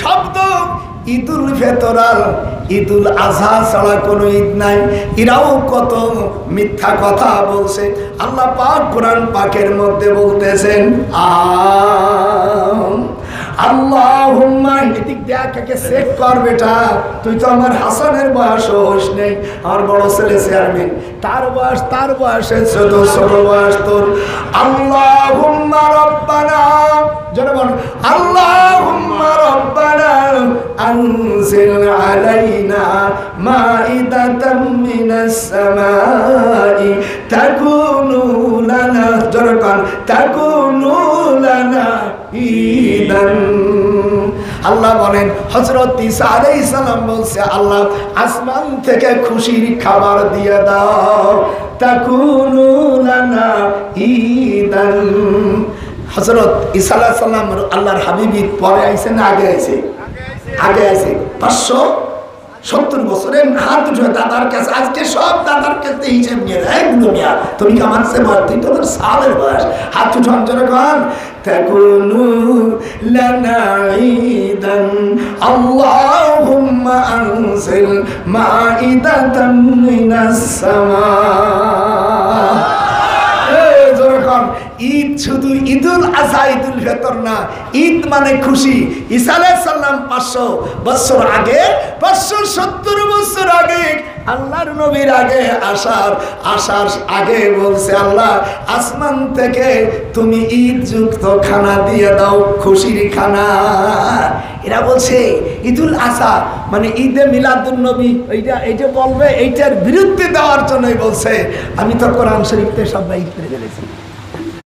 শব্দ। ঈদুল ফেতর আর ঈদুল আজহা ছাড়া কোনো ঈদ নাই। এরাও কত মিথ্যা কথা বলছে। আল্লাহ পাক কোরআন পাকের মধ্যে বলতেছেন বেটা। তুই তো আমার হাসানের বয়স হোস নেই, আমার বড় ছেলে চেয়ারম্যান তার বয়স, তার বয়সে বয়স তোর। আল্লাহুম্মা আলাইনা মাইদাতাম মিনাস সামাই তাকুনু লানা জোরে বল তাকুনু লানা ঈদান আল্লাহ বলেন হজরত ঈসা আলাইহিস সালাম বলছে, আল্লাহ, আসমান থেকে খুশির খাবার দিয়ে দাও। তাকুনু লানা ঈদান হজরত ঈসা আলাইহিস সালাম আল্লাহর হাবিবির পরে আইছে না আগে আইছে? আগে আইছে পাঁচশো সত্তর বছরের হাত উঠে দাদার কাছে আজকে সব দাদার কাছে হিসেব নিয়ে দেয় দুনিয়া তুমি কি আমার সে বয়স তুই তোদের সালের বয়স হাত উঠে অঞ্চলে কন تكونوا لنا عيدا اللهم أنزل مائدة من السماء শুধু ঈদুল আজহা ঈদুল ফেতর না। ঈদ মানে খুশি। আলাইহিস পাঁচশো বছর আগে, পাঁচশো সত্তর বছর আগে, আল্লাহর নবীর আগে আসার আসার আগে বলছে, আল্লাহ, আসমান থেকে তুমি ঈদ যুক্ত খানা দিয়ে দাও, খুশির খানা। এরা বলছে, ঈদুল আজহা মানে ঈদে মিলাদুল নবী। এইটা এইটা বলবে, এইটার বিরুদ্ধে দেওয়ার জন্যই বলছে। আমি তো কোরআন শরীফতে সব বাইক করে ফেলেছি।